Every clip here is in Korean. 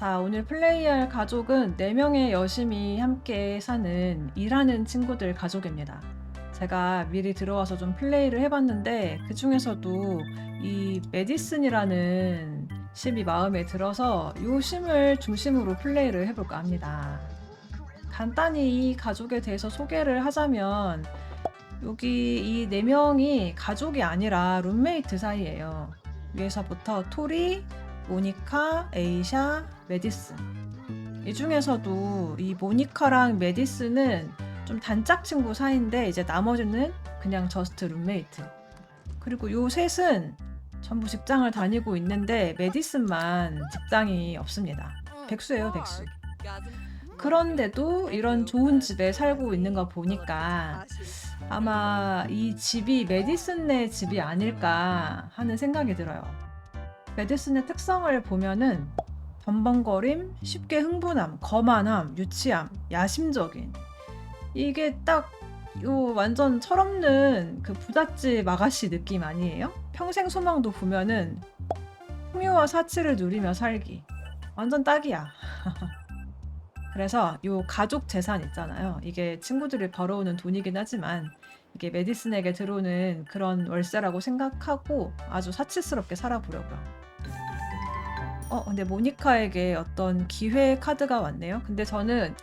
자, 오늘 플레이할 가족은 4명의 여심이 함께 사는 일하는 친구들 가족입니다. 제가 미리 들어와서 좀 플레이를 해봤는데 그 중에서도 이 메디슨이라는 심이 마음에 들어서 이 심을 중심으로 플레이를 해볼까 합니다. 간단히 이 가족에 대해서 소개를 하자면 여기 이 네 명이 가족이 아니라 룸메이트 사이예요. 위에서부터 토리, 모니카, 에이샤, 메디슨. 이 중에서도 이 모니카랑 메디슨은 좀 단짝 친구 사이인데 이제 나머지는 그냥 저스트 룸메이트. 그리고 요 셋은 전부 직장을 다니고 있는데 메디슨만 직장이 없습니다. 백수예요, 백수. 그런데도 이런 좋은 집에 살고 있는 거 보니까 아마 이 집이 메디슨네 집이 아닐까 하는 생각이 들어요. 메디슨의 특성을 보면은 덤벙거림, 쉽게 흥분함, 거만함, 유치함, 야심적인 이게 딱 요 완전 철없는 그 부잣집 아가씨 느낌 아니에요? 평생 소망도 보면은 풍요와 사치를 누리며 살기 완전 딱이야. 그래서 요 가족 재산 있잖아요. 이게 친구들이 벌어오는 돈이긴 하지만 이게 메디슨에게 들어오는 그런 월세라고 생각하고 아주 사치스럽게 살아보려고요. 어, 근데 모니카에게 어떤 기회 카드가 왔네요. 근데 저는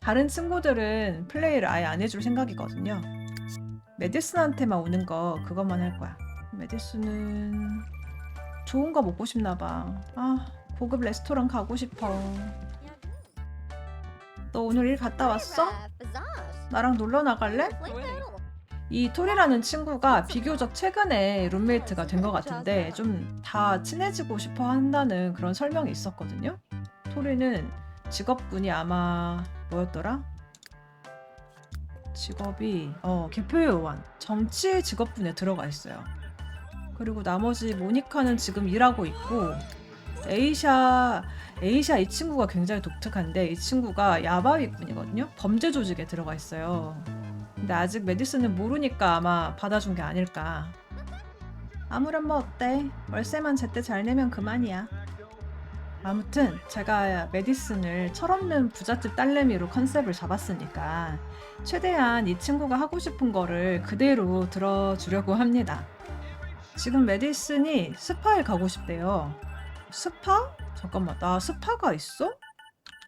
다른 친구들은 플레이를 아예 안 해줄 생각이거든요. 메디슨한테만 오는 거 그것만 할 거야. 메디슨은 좋은 거 먹고 싶나 봐. 아, 고급 레스토랑 가고 싶어. 너 오늘 일 갔다 왔어? 나랑 놀러 나갈래? 이 토리라는 친구가 비교적 최근에 룸메이트가 된 것 같은데 좀 다 친해지고 싶어 한다는 그런 설명이 있었거든요. 토리는 직업군이 아마 뭐였더라? 직업이 어 개표요원 정치 직업군에 들어가 있어요. 그리고 나머지 모니카는 지금 일하고 있고 에이샤 에이샤 이 친구가 굉장히 독특한데 이 친구가 야바위꾼이거든요. 범죄 조직에 들어가 있어요. 근데 아직 메디슨은 모르니까 아마 받아준 게 아닐까. 아무렴 뭐 어때? 월세만 제때 잘 내면 그만이야. 아무튼 제가 메디슨을 철없는 부잣집 딸내미로 컨셉을 잡았으니까 최대한 이 친구가 하고 싶은 거를 그대로 들어주려고 합니다. 지금 메디슨이 스파에 가고 싶대요. 스파? 잠깐만, 나 스파가 있어?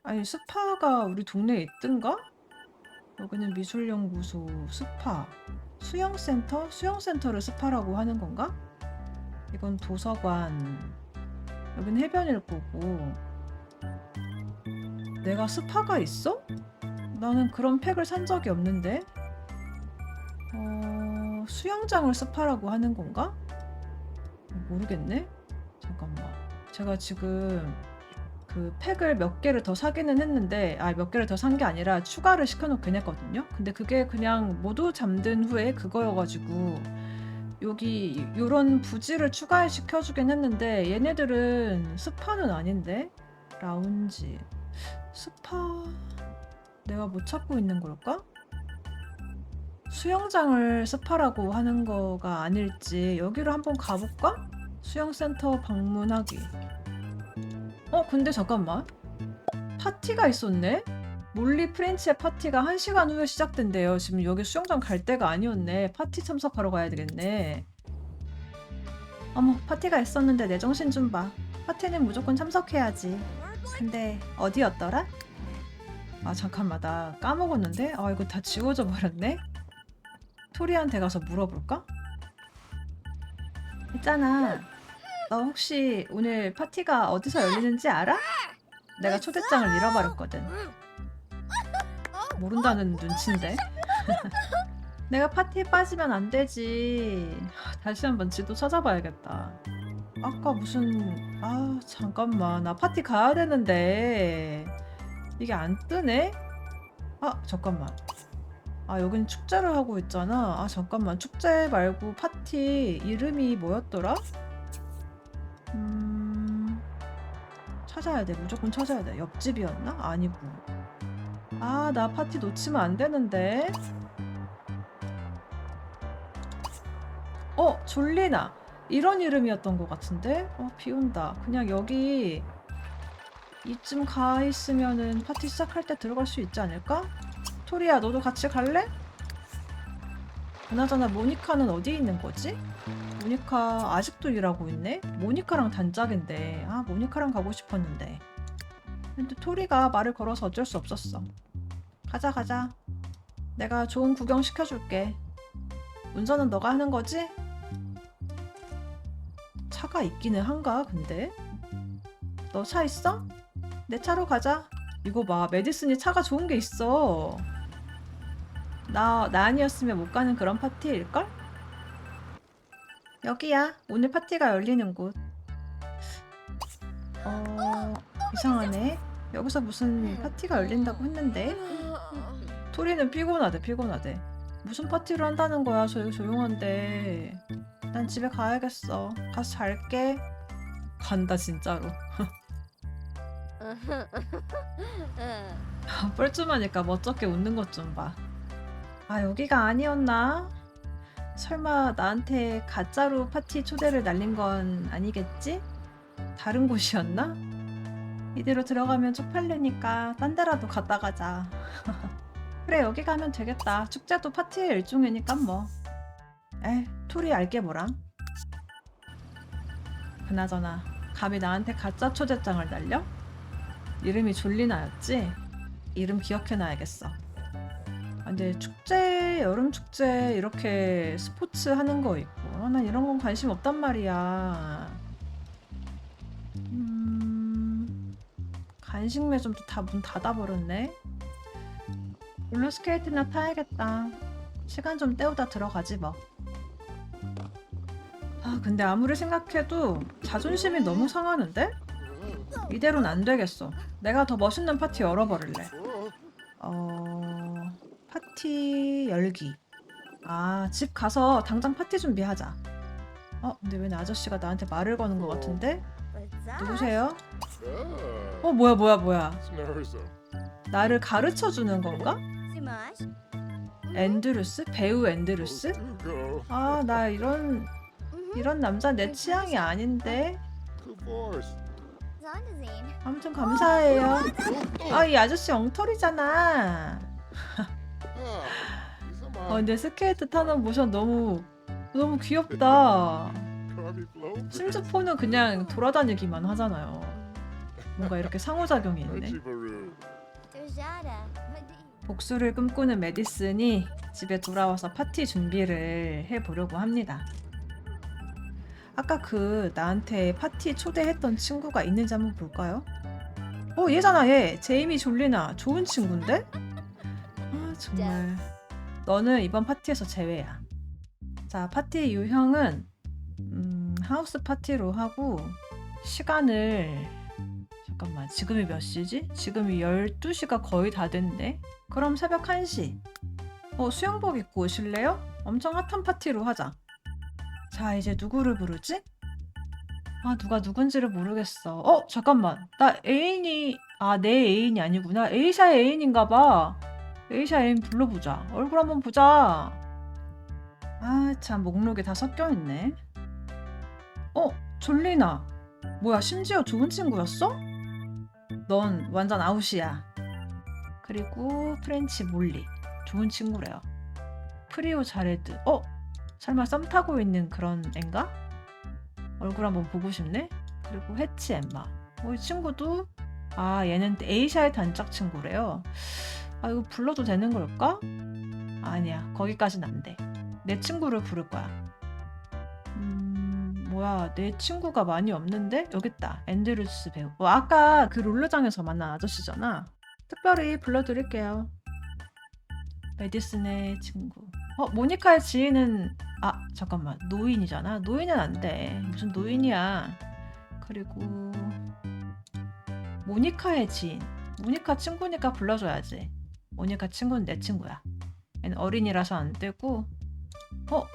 아니, 스파가 우리 동네에 있던가? 여기는 미술연구소, 스파, 수영센터? 수영센터를 스파라고 하는 건가? 이건 도서관, 여긴 해변일 거고. 내가 스파가 있어? 나는 그런 팩을 산 적이 없는데. 어, 수영장을 스파라고 하는 건가? 모르겠네. 잠깐만. 제가 지금 그 팩을 몇 개를 더 사기는 했는데, 아, 몇 개를 더 산 게 아니라 추가를 시켜놓긴 했거든요. 근데 그게 그냥 모두 잠든 후에 그거여가지고, 여기 요런 부지를 추가시켜주긴 했는데, 얘네들은 스파는 아닌데? 라운지. 스파. 내가 못 찾고 있는 걸까? 수영장을 스파라고 하는 거가 아닐지 여기로 한번 가볼까? 수영센터 방문하기. 어, 근데 잠깐만. 파티가 있었네? 몰리 프렌치의 파티가 1시간 후에 시작된대요. 지금 여기 수영장 갈 때가 아니었네. 파티 참석하러 가야 되겠네. 어머, 파티가 있었는데 내 정신 좀 봐. 파티는 무조건 참석해야지. 근데 어디였더라? 아, 잠깐만. 나 까먹었는데? 아, 이거 다 지워져 버렸네? 토리한테 가서 물어볼까? 있잖아. 너 혹시 오늘 파티가 어디서 열리는지 알아? 내가 초대장을 잃어버렸거든. 모른다는 눈치인데. 내가 파티에 빠지면 안 되지. 다시 한번 지도 찾아봐야겠다. 아까 무슨 아 잠깐만 나 파티 가야 되는데 이게 안 뜨네? 아 잠깐만. 아 여긴 축제를 하고 있잖아. 아 잠깐만 축제 말고 파티 이름이 뭐였더라? 찾아야 돼. 무조건 찾아야 돼. 옆집이었나? 아니고. 아 나 파티 놓치면 안 되는데. 어 졸리나 이런 이름이었던 것 같은데. 어 비 온다. 그냥 여기 이쯤 가 있으면은 파티 시작할 때 들어갈 수 있지 않을까? 토리야, 너도 같이 갈래? 그나저나 모니카는 어디 있는 거지? 모니카 아직도 일하고 있네? 모니카랑 단짝인데, 아, 모니카랑 가고 싶었는데. 근데 토리가 말을 걸어서 어쩔 수 없었어. 가자, 가자. 내가 좋은 구경 시켜줄게. 운전은 너가 하는 거지? 차가 있기는 한가, 근데? 너 차 있어? 내 차로 가자. 이거 봐, 메디슨이 차가 좋은 게 있어. 나, 나 아니었으면 못 가는 그런 파티일걸? 여기야. 오늘 파티가 열리는 곳. 어, 이상하네. 여기서 무슨 파티가 열린다고 했는데? 토리는 피곤하대, 피곤하대. 무슨 파티를 한다는 거야? 저 여기 조용한데. 난 집에 가야겠어. 가서 잘게. 간다, 진짜로. 뻘쭘하니까 멋쩍게 웃는 것 좀 봐. 아, 여기가 아니었나? 설마 나한테 가짜로 파티 초대를 날린 건 아니겠지? 다른 곳이었나? 이대로 들어가면 쪽팔리니까 딴 데라도 갔다 가자. 그래, 여기 가면 되겠다. 축제도 파티의 일종이니까 뭐. 에, 토리 알게 뭐람? 그나저나, 감히 나한테 가짜 초대장을 날려? 이름이 졸리나였지? 이름 기억해놔야겠어. 아, 근데 축제, 여름 축제 이렇게 스포츠 하는 거 있고, 아, 난 이런 건 관심 없단 말이야. 음, 간식 매점도 다 문 닫아버렸네. 롤러스케이트나 타야겠다. 시간 좀 때우다 들어가지 뭐. 아, 근데 아무리 생각해도 자존심이 너무 상하는데? 이대로는 안 되겠어. 내가 더 멋있는 파티 열어버릴래. 어... 파티 열기. 아, 집 가서 당장 파티 준비하자. 어, 근데 왜 아저씨가 나한테 말을 거는 것 같은데? 누구세요? 어, 뭐야, 뭐야, 뭐야. 나를 가르쳐 주는 건가? 앤드루스? 배우 앤드루스? 아, 나 이런 이런 남자 내 취향이 아닌데. 아무튼 감사해요. 아, 이 아저씨 엉터리잖아. 어, 근데 스케이트 타는 모션 너무 너무 귀엽다. 심즈포는 그냥 돌아다니기만 하잖아요. 뭔가 이렇게 상호작용이 있네. 복수를 꿈꾸는 메디슨이 집에 돌아와서 파티 준비를 해보려고 합니다. 아까 그 나한테 파티 초대했던 친구가 있는지 한번 볼까요? 어 얘잖아 얘 제이미 졸리나 좋은 친구인데? 아 정말 너는 이번 파티에서 제외야. 자 파티 유형은 음, 하우스 파티로 하고 시간을 잠깐만 지금이 몇 시지? 지금이 12시가 거의 다 됐네. 그럼 새벽 1시. 어 수영복 입고 오실래요? 엄청 핫한 파티로 하자. 자, 이제 누구를 부르지? 아, 누가 누군지를 모르겠어. 어, 잠깐만. 나 애인이, 아, 내 애인이 아니구나. 에이샤의 애인인가 봐. 에이샤 애인 불러보자. 얼굴 한번 보자. 아, 참, 목록에 다 섞여 있네. 어, 졸리나. 뭐야, 심지어 좋은 친구였어? 넌 완전 아웃이야. 그리고 프렌치 몰리. 좋은 친구래요. 프리오 자레드. 어, 설마 썸 타고 있는 그런 앤가? 얼굴 한번 보고 싶네. 그리고 해치 엠마. 어, 이 친구도 아 얘는 에이샤의 단짝 친구래요. 아 이거 불러도 되는 걸까? 아니야 거기까진 안 돼. 내 친구를 부를 거야. 음 뭐야 내 친구가 많이 없는데 여기 있다 앤드루스 배우. 어, 아까 그 롤러장에서 만난 아저씨잖아. 특별히 불러드릴게요. 메디슨의 친구. 어, 모니카의 지인은 아, 잠깐만. 노인이잖아. 노인은 안 돼. 무슨 노인이야. 그리고 모니카의 지인. 모니카 친구니까 불러줘야지. 모니카 친구는 내 친구야. 얘는 어린이라서 안 되고. 어,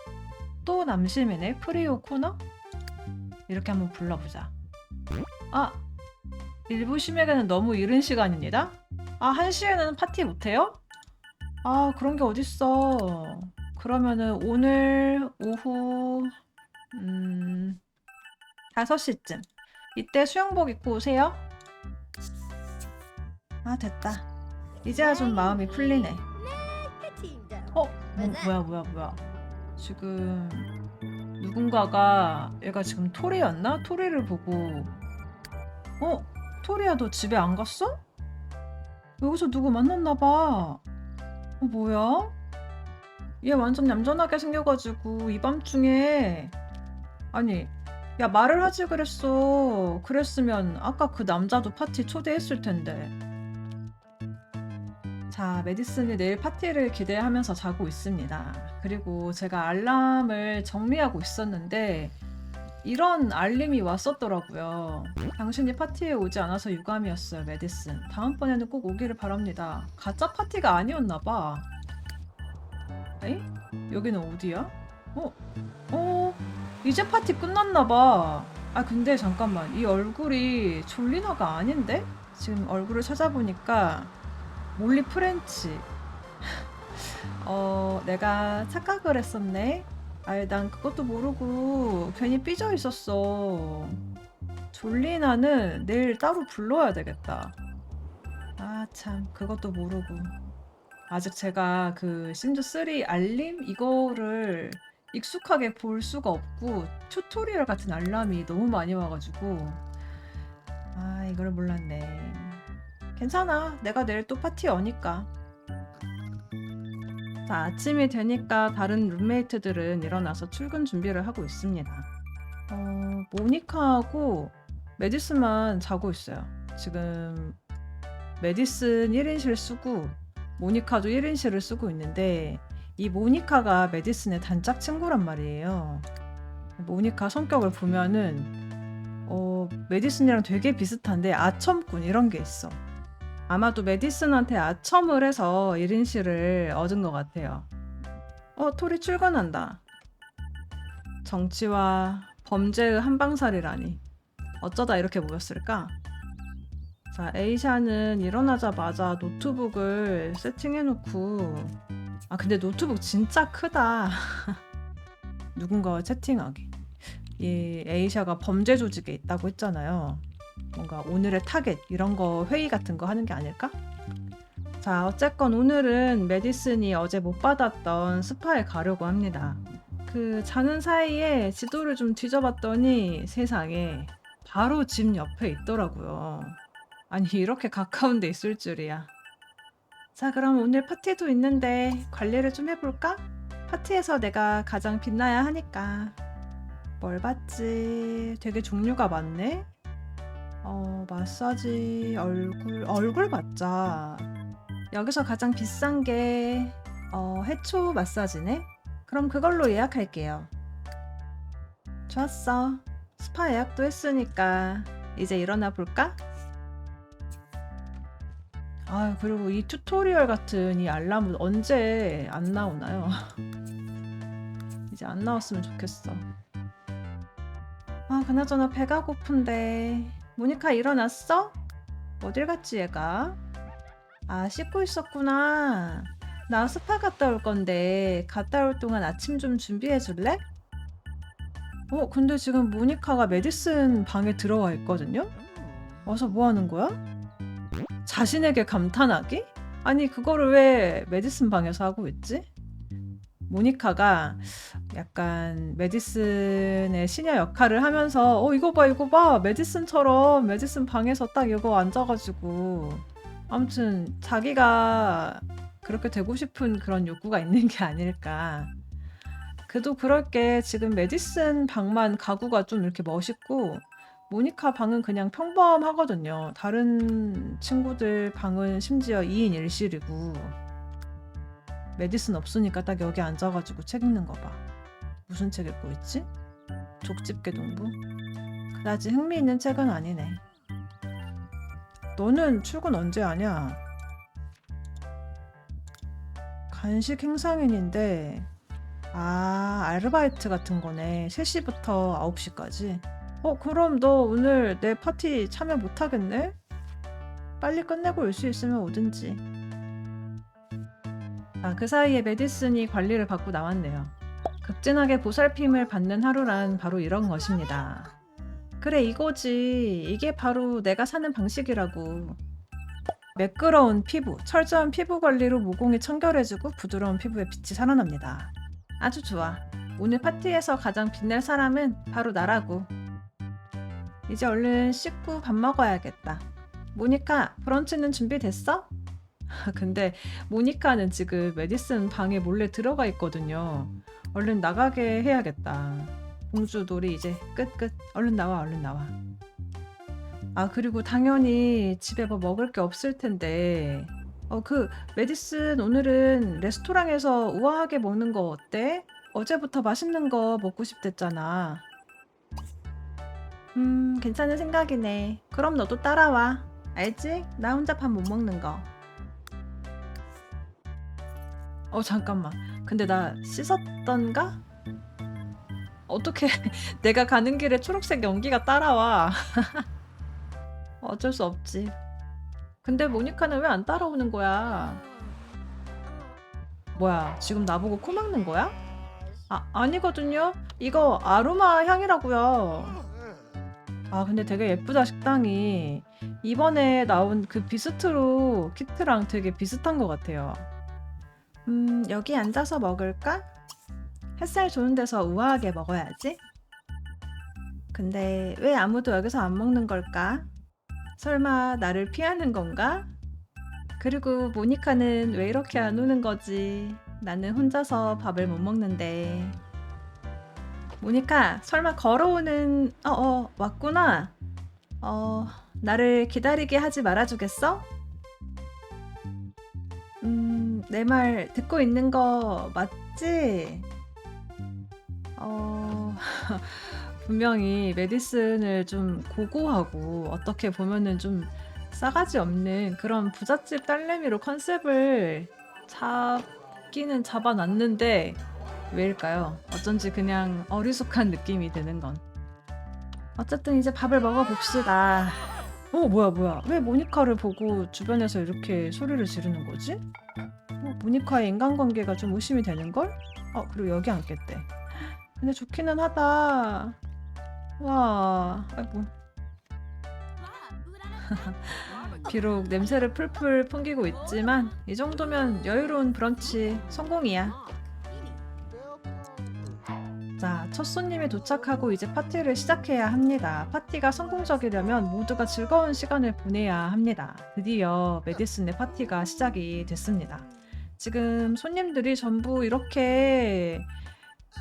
또 남심이네. 프리오 코너? 이렇게 한번 불러보자. 아, 일부 심에게는 너무 이른 시간입니다. 아, 1시에는 파티 못해요? 아, 그런 게 어딨어. 그러면은 오늘 오후 음 5시쯤 이때 수영복 입고 오세요. 아 됐다. 이제야 좀 마음이 풀리네. 어? 뭐, 뭐야 뭐야 뭐야. 지금 누군가가 얘가 지금 토리였나? 토리를 보고 어? 토리야 너 집에 안 갔어? 여기서 누구 만났나 봐. 어 뭐야? 얘 완전 얌전하게 생겨가지고 이 밤중에 아니 야 말을 하지 그랬어. 그랬으면 아까 그 남자도 파티 초대했을 텐데. 자, 메디슨이 내일 파티를 기대하면서 자고 있습니다. 그리고 제가 알람을 정리하고 있었는데 이런 알림이 왔었더라고요. 당신이 파티에 오지 않아서 유감이었어요, 메디슨. 다음번에는 꼭 오기를 바랍니다. 가짜 파티가 아니었나 봐. 에이? 여기는 어디야? 어? 어? 이제 파티 끝났나 봐. 아 근데 잠깐만 이 얼굴이 졸리나가 아닌데? 지금 얼굴을 찾아보니까 몰리 프렌치. 어 내가 착각을 했었네. 아이 난 그것도 모르고 괜히 삐져 있었어. 졸리나는 내일 따로 불러야 되겠다. 아 참 그것도 모르고 아직 제가 그 신조 3 알림 이거를 익숙하게 볼 수가 없고 튜토리얼 같은 알람이 너무 많이 와가지고 아 이걸 몰랐네 괜찮아 내가 내일 또 파티 여니까 자 아침이 되니까 다른 룸메이트들은 일어나서 출근 준비를 하고 있습니다 어 모니카하고 메디슨만 자고 있어요 지금 메디슨 1인실 쓰고 모니카도 1인실을 쓰고 있는데 이 모니카가 메디슨의 단짝 친구란 말이에요. 모니카 성격을 보면은 어, 메디슨이랑 되게 비슷한데 아첨꾼 이런 게 있어. 아마도 메디슨한테 아첨을 해서 1인실을 얻은 것 같아요. 어, 토리 출근한다. 정치와 범죄의 한방살이라니. 어쩌다 이렇게 모였을까? 자, 에이샤는 일어나자마자 노트북을 세팅해놓고 아 근데 노트북 진짜 크다. 누군가와 채팅하기. 이 에이샤가 범죄 조직에 있다고 했잖아요. 뭔가 오늘의 타겟 이런 거 회의 같은 거 하는 게 아닐까? 자 어쨌건 오늘은 메디슨이 어제 못 받았던 스파에 가려고 합니다. 그 자는 사이에 지도를 좀 뒤져봤더니 세상에 바로 집 옆에 있더라고요. 아니 이렇게 가까운 데 있을 줄이야. 자, 그럼 오늘 파티도 있는데 관리를 좀 해볼까? 파티에서 내가 가장 빛나야 하니까. 뭘 봤지? 되게 종류가 많네? 어, 마사지, 얼굴, 얼굴 받자. 여기서 가장 비싼 게, 어, 해초 마사지네? 그럼 그걸로 예약할게요. 좋았어. 스파 예약도 했으니까, 이제 일어나 볼까? 아 그리고 이 튜토리얼 같은 이 알람은 언제 안 나오나요? 이제 안 나왔으면 좋겠어. 아 그나저나 배가 고픈데 모니카 일어났어? 어딜 갔지 얘가? 아 씻고 있었구나. 나 스파 갔다 올 건데 갔다 올 동안 아침 좀 준비해 줄래? 어 근데 지금 모니카가 메디슨 방에 들어와 있거든요? 와서 뭐 하는 거야? 자신에게 감탄하기? 아니 그거를 왜 메디슨 방에서 하고 있지? 모니카가 약간 메디슨의 시녀 역할을 하면서 어 이거 봐 이거 봐. 메디슨처럼 메디슨 방에서 딱 이거 앉아가지고. 아무튼 자기가 그렇게 되고 싶은 그런 욕구가 있는 게 아닐까. 그도 그럴 게 지금 메디슨 방만 가구가 좀 이렇게 멋있고 모니카 방은 그냥 평범하거든요. 다른 친구들 방은 심지어 2인 1실이고 메디슨 없으니까 딱 여기 앉아가지고 책 읽는 거 봐. 무슨 책 읽고 있지? 족집게 동부? 그다지 흥미있는 책은 아니네. 너는 출근 언제 하냐? 간식 행상인인데 아 아르바이트 같은 거네. 3시부터 9시까지. 어, 그럼 너 오늘 내 파티 참여 못 하겠네? 빨리 끝내고 올 수 있으면 오든지. 아, 그 사이에 메디슨이 관리를 받고 나왔네요. 극진하게 보살핌을 받는 하루란 바로 이런 것입니다. 그래, 이거지. 이게 바로 내가 사는 방식이라고. 매끄러운 피부, 철저한 피부 관리로 모공이 청결해지고 부드러운 피부에 빛이 살아납니다. 아주 좋아. 오늘 파티에서 가장 빛날 사람은 바로 나라고. 이제 얼른 씻고 밥 먹어야겠다. 모니카, 브런치는 준비됐어? 근데 모니카는 지금 메디슨 방에 몰래 들어가 있거든요. 얼른 나가게 해야겠다. 공주 놀이 이제 끝 끝. 얼른 나와 얼른 나와. 아 그리고 당연히 집에 뭐 먹을 게 없을 텐데 어 그 메디슨 오늘은 레스토랑에서 우아하게 먹는 거 어때? 어제부터 맛있는 거 먹고 싶댔잖아. 음 괜찮은 생각이네. 그럼 너도 따라와. 알지? 나 혼자 밥 못 먹는 거. 어 잠깐만. 근데 나 씻었던가? 어떻게 내가 가는 길에 초록색 연기가 따라와? 어쩔 수 없지. 근데 모니카는 왜 안 따라오는 거야? 뭐야, 지금 나보고 코 막는 거야? 아, 아니거든요. 이거 아로마 향이라고요. 아, 근데 되게 예쁘다, 식당이. 이번에 나온 그 비스트로 키트랑 되게 비슷한 것 같아요. 음, 여기 앉아서 먹을까? 햇살 좋은 데서 우아하게 먹어야지. 근데 왜 아무도 여기서 안 먹는 걸까? 설마 나를 피하는 건가? 그리고 모니카는 왜 이렇게 안 오는 거지? 나는 혼자서 밥을 못 먹는데. 모니카, 설마 걸어오는, 어, 어, 왔구나. 어, 나를 기다리게 하지 말아주겠어? 음, 내 말 듣고 있는 거 맞지? 어, 분명히 메디슨을 좀 고고하고 어떻게 보면은 좀 싸가지 없는 그런 부잣집 딸내미로 컨셉을 잡기는 잡아놨는데 왜일까요? 어쩐지 그냥 어리숙한 느낌이 드는 건. 어쨌든 이제 밥을 먹어봅시다. 어, 뭐야, 뭐야. 왜 모니카를 보고 주변에서 이렇게 소리를 지르는 거지? 어, 모니카의 인간관계가 좀 의심이 되는걸? 어, 그리고 여기 앉겠대. 근데 좋기는 하다. 와, 아이고. 비록 냄새를 풀풀 풍기고 있지만 이 정도면 여유로운 브런치 성공이야. 자, 첫 손님이 도착하고 이제 파티를 시작해야 합니다. 파티가 성공적이려면 모두가 즐거운 시간을 보내야 합니다. 드디어 메디슨의 파티가 시작이 됐습니다. 지금 손님들이 전부 이렇게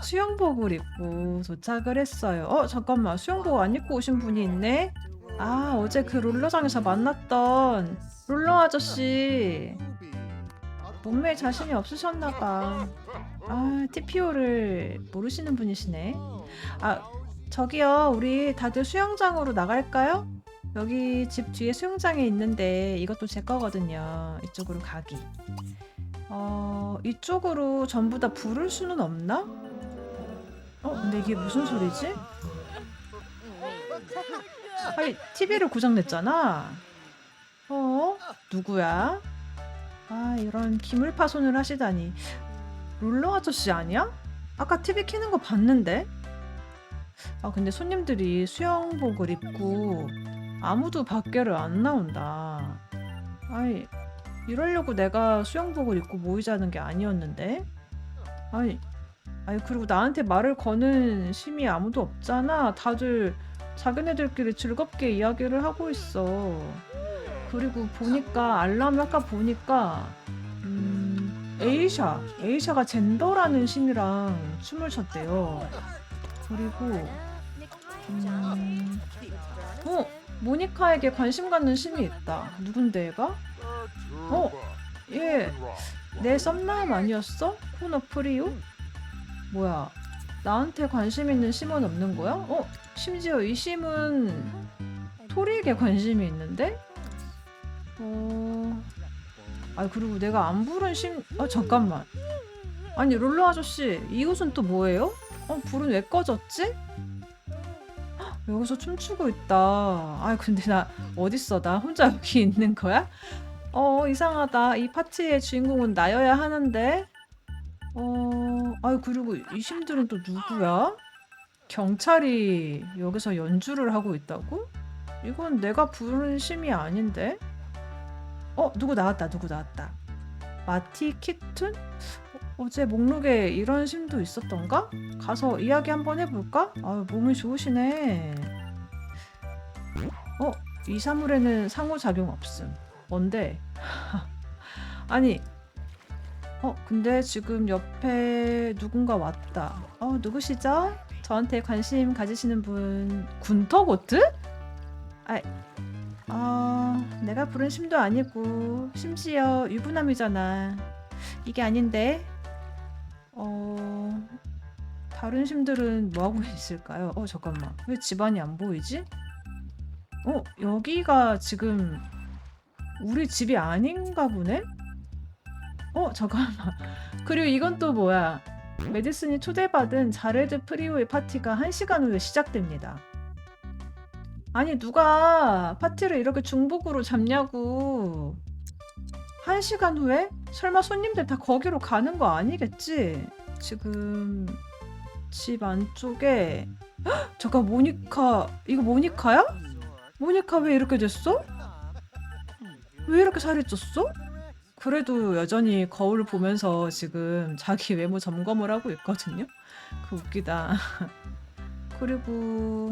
수영복을 입고 도착을 했어요. 어, 잠깐만. 수영복 안 입고 오신 분이 있네? 아, 어제 그 롤러장에서 만났던 롤러 아저씨. 몸매에 자신이 없으셨나봐. 아, TPO를 모르시는 분이시네. 아, 저기요. 우리 다들 수영장으로 나갈까요? 여기 집 뒤에 수영장이 있는데 이것도 제 거거든요. 이쪽으로 가기. 어, 이쪽으로 전부 다 부를 수는 없나? 어, 근데 이게 무슨 소리지? 아니, TV를 고장냈잖아. 어? 누구야? 아, 이런 기물 파손을 하시다니. 롤러 아저씨 아니야? 아까 TV 켜는 거 봤는데? 아, 근데 손님들이 수영복을 입고 아무도 밖에를 안 나온다. 아이, 이러려고 내가 수영복을 입고 모이자는 게 아니었는데? 아니, 아니 그리고 나한테 말을 거는 심이 아무도 없잖아. 다들 자기네들끼리 즐겁게 이야기를 하고 있어. 그리고 보니까 알람 아까 보니까 음, 에이샤, 에이샤가 젠더라는 심이랑 춤을 췄대요. 그리고 음, 어 모니카에게 관심 갖는 심이 있다. 누군데 얘가? 어, 얘 내 썸남 아니었어? 코너 프리오? 뭐야? 나한테 관심 있는 심은 없는 거야? 어? 심지어 이 심은 토리에게 관심이 있는데? 어... 아 그리고 내가 안 부른 심... 아 잠깐만 아니 롤러 아저씨 이 옷은 또 뭐예요? 어 불은 왜 꺼졌지? 헉, 여기서 춤추고 있다 아 근데 나 어딨어 나 혼자 여기 있는 거야? 어 이상하다 이 파티의 주인공은 나여야 하는데 어, 아유, 그리고 이 심들은 또 누구야? 경찰이 여기서 연주를 하고 있다고? 이건 내가 부른 심이 아닌데? 어 누구 나왔다 누구 나왔다 마티? 어, 어제 목록에 이런 심도 있었던가? 가서 이야기 한번 해볼까? 아유 몸이 좋으시네 어? 이 사물에는 상호작용 없음 뭔데? 아니 어 근데 지금 옆에 누군가 왔다 어 누구시죠? 저한테 관심 가지시는 분 군터고트? 아, 아 내가 부른 심도 아니고 심지어 유부남이잖아 이게 아닌데 어 다른 심들은 뭐 하고 있을까요? 어 잠깐만 왜 집안이 안 보이지? 어 여기가 지금 우리 집이 아닌가 보네? 어 잠깐만 그리고 이건 또 뭐야 메디슨이 초대받은 자레드 프리오의 파티가 1시간 후에 시작됩니다 아니 누가 파티를 이렇게 중복으로 잡냐고 1시간 후에? 설마 손님들 다 거기로 가는 거 아니겠지? 지금 집 안쪽에 헉, 잠깐 모니카 이거 모니카야? 모니카 왜 이렇게 됐어? 왜 이렇게 살이 쪘어? 그래도 여전히 거울을 보면서 지금 자기 외모 점검을 하고 있거든요. 그 웃기다. 그리고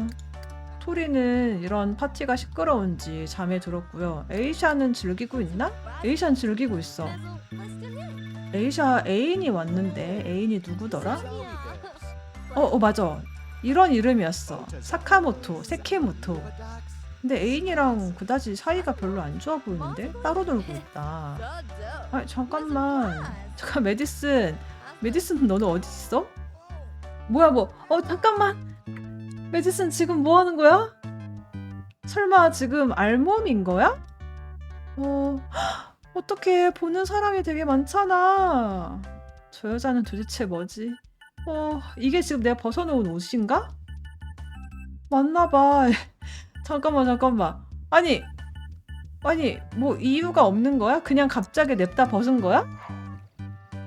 토리는 이런 파티가 시끄러운지 잠에 들었고요. 에이샤는 즐기고 있나? 에이샤는 즐기고 있어. 에이샤 애인이 왔는데 애인이 누구더라? 어, 어 맞아. 이런 이름이었어. 사카모토, 세케모토. 근데 애인이랑 그다지 사이가 별로 안 좋아 보이는데 따로 놀고 있다. 아 잠깐만. 잠깐 메디슨. 메디슨 너는 어디 있어? 뭐야 뭐? 어 잠깐만. 메디슨 지금 뭐 하는 거야? 설마 지금 알몸인 거야? 어 어떻게 보는 사람이 되게 많잖아. 저 여자는 도대체 뭐지? 어 이게 지금 내가 벗어놓은 옷인가? 맞나 봐. 잠깐만 잠깐만 아니 아니 뭐 이유가 없는 거야? 그냥 갑자기 냅다 벗은 거야?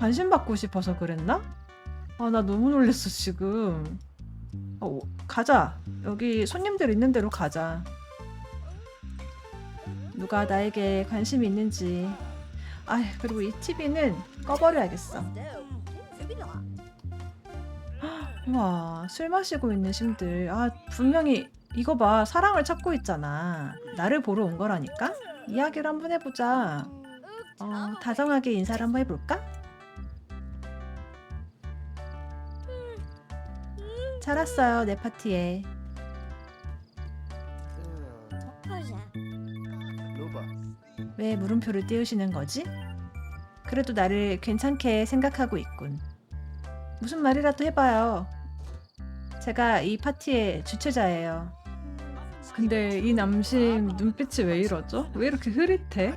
관심 받고 싶어서 그랬나? 아 나 너무 놀랬어 지금 어, 가자. 여기 손님들 있는 대로 가자. 누가 나에게 관심이 있는지. 아 그리고 이 TV는 꺼버려야겠어. 우와 술 마시고 있는 심들. 아 분명히 이거 봐. 사랑을 찾고 있잖아. 나를 보러 온 거라니까? 이야기를 한번 해보자. 어, 다정하게 인사를 한번 해볼까? 잘 왔어요 내 파티에 왜 물음표를 띄우시는 거지? 그래도 나를 괜찮게 생각하고 있군 무슨 말이라도 해봐요 제가 이 파티의 주최자예요 근데 이 남심 눈빛이 왜 이러죠? 왜 이렇게 흐릿해?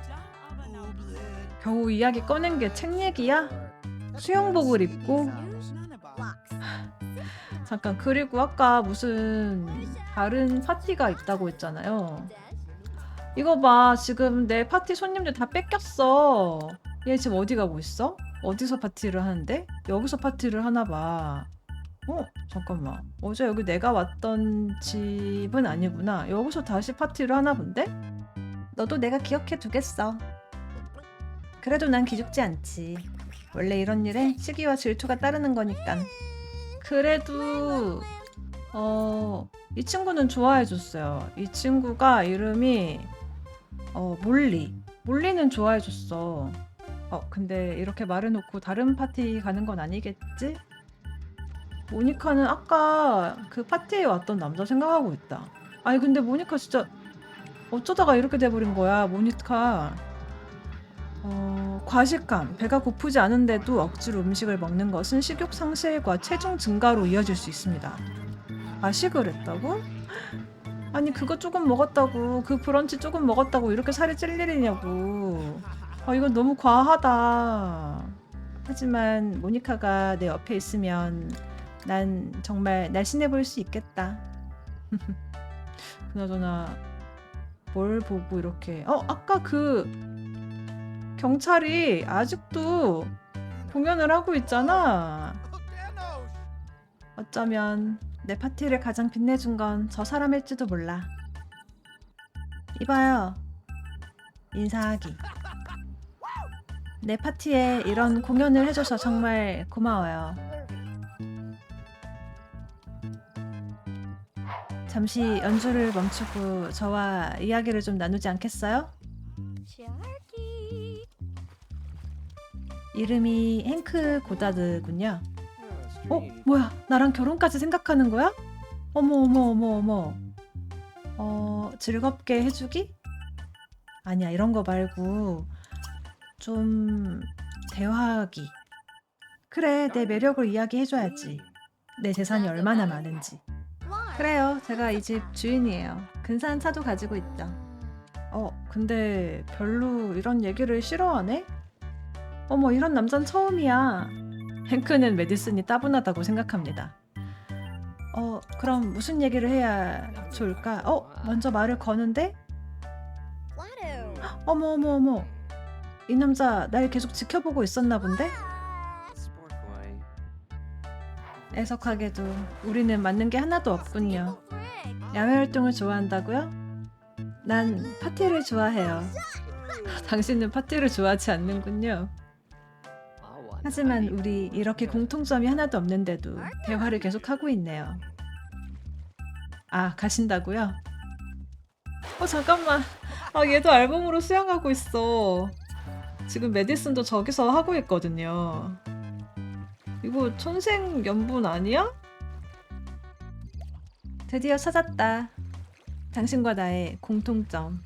겨우 이야기 꺼낸 게 책 얘기야? 수영복을 입고? 잠깐 그리고 아까 무슨 다른 파티가 있다고 했잖아요. 이거 봐 지금 내 파티 손님들 다 뺏겼어. 얘 지금 어디 가고 있어? 어디서 파티를 하는데? 여기서 파티를 하나 봐. 어 잠깐만 어제 여기 내가 왔던 집은 아니구나. 여기서 다시 파티를 하나 본데? 너도 내가 기억해 두겠어. 그래도 난 기죽지 않지. 원래 이런 일에 시기와 질투가 따르는 거니깐. 그래도 어, 이 친구는 좋아해 줬어요. 이 친구가 이름이 어, 몰리. 몰리는 좋아해 줬어. 어, 근데 이렇게 말해놓고 다른 파티 가는 건 아니겠지? 모니카는 아까 그 파티에 왔던 남자 생각하고 있다. 아니 근데 모니카 진짜 어쩌다가 이렇게 돼버린 거야, 모니카. 어, 과식감, 배가 고프지 않은데도 억지로 음식을 먹는 것은 식욕 상실과 체중 증가로 이어질 수 있습니다. 과식을 했다고? 아니 그거 조금 먹었다고 그 브런치 조금 먹었다고 이렇게 살이 찔 일이냐고 아 이건 너무 과하다 하지만 모니카가 내 옆에 있으면 난 정말 날씬해 보일 수 있겠다 그나저나 뭘 보고 이렇게 어 아까 그 경찰이 아직도 공연을 하고 있잖아. 어쩌면 내 파티를 가장 빛내준 건 저 사람일지도 몰라. 이봐요. 인사하기. 내 파티에 이런 공연을 해줘서 정말 고마워요. 잠시 연주를 멈추고 저와 이야기를 좀 나누지 않겠어요? Sharky. 이름이 행크 고다드군요. 어? 어? 뭐야? 나랑 결혼까지 생각하는 거야? 어머 어머 어머 어머. 어, 즐겁게 해주기? 아니야, 이런 거 말고 좀 대화하기. 그래, 내 매력을 이야기해줘야지. 내 재산이 얼마나 많은지. 그래요, 제가 이 집 주인이에요. 근사한 차도 가지고 있죠. 어, 근데 별로 이런 얘기를 싫어하네? 어머, 이런 남잔 처음이야. 행크는 메디슨이 따분하다고 생각합니다. 어, 그럼 무슨 얘기를 해야 좋을까? 어, 먼저 말을 거는데? 어머, 어머, 어머. 이 남자 날 계속 지켜보고 있었나 본데? 애석하게도 우리는 맞는 게 하나도 없군요. 야외 활동을 좋아한다고요? 난 파티를 좋아해요. 당신은 파티를 좋아하지 않는군요. 하지만 우리 이렇게 공통점이 하나도 없는데도 대화를 계속하고 있네요. 아, 가신다고요? 어, 잠깐만. 아, 얘도 앨범으로 수영하고 있어. 지금 메디슨도 저기서 하고 있거든요. 이거 천생 연분 아니야? 드디어 찾았다. 당신과 나의 공통점.